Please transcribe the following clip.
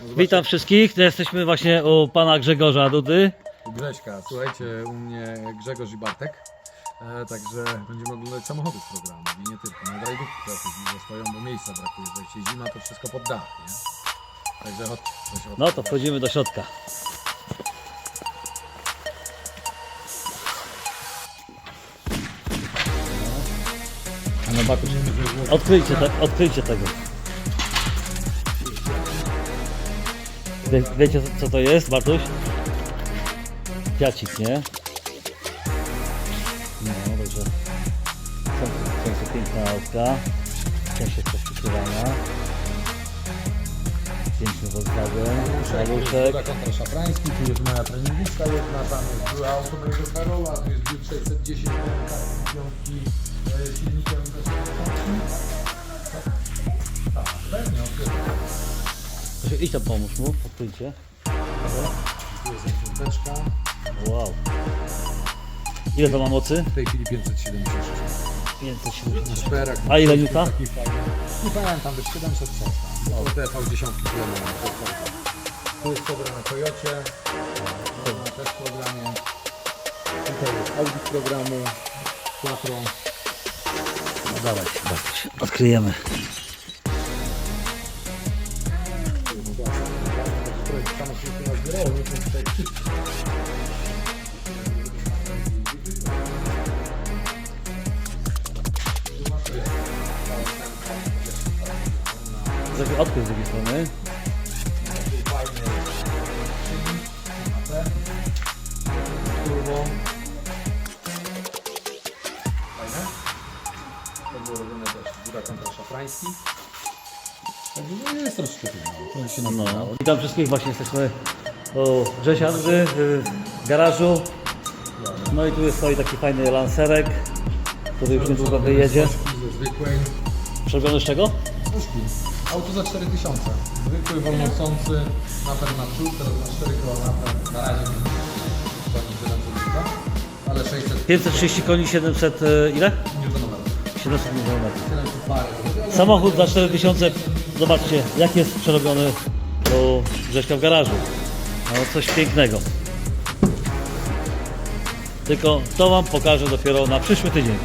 Witam wszystkich. Jesteśmy właśnie u pana Grzegorza Dudy. Grześka, słuchajcie, u mnie Grzegorz i Bartek. E, także będziemy oglądać samochody z programu i nie tylko. Na rajdówki trochę stoją, bo miejsca brakuje. Jak się zima, to wszystko pod dach, nie? Także chodź do środka. No to wchodzimy do środka. No odkryjcie, te, odkryjcie tego. Wie, wiecie co to jest, Bartuś? Fiacik, nie? No, dobrze. Są, to piękne autka. Część jest poszukiwania. Piękny Volkswagen, Szaprański, tu jest moja treningówka jedna, tam jest była Karola, tu jest Idź tam pomóż mu, jest piąteczka, Wow. Ile to ma mocy? w tej chwili 576. 570. Szperak. A ile fajny. Nie pamiętam, też 700 coś tam. O, te V10 km. Tu jest program na Toyocie. Można też programie. Tutaj jest Audi w programu. Quattro. No dawaj, odkryjemy. Tutaj Żeby odkryć z drugiej strony. turbo. Fajne. To było robione też Buda kontra Szafrański. Także no jest troszeczkę trudno. To się No. nazywało. Witam wszystkich, właśnie jesteśmy u Grzesia w garażu. No i tu jest stoi taki fajny lancerek, który już niedługo wyjedzie. Soszki ze zwykłej. Przerobiony z czego? Puszki. Auto za 4000. Zwykły, wolnocący, napęd na przód, teraz na 4 koła napęd. Na razie nie koni 700 ale 600 530 koni, 700 e, ile? Newtonmetrów. 700 Nm. 700 parę. Samochód za 4000, zobaczcie jak jest przerobiony u Grześka w garażu. No coś pięknego. Tylko to Wam pokażę dopiero na przyszły tydzień.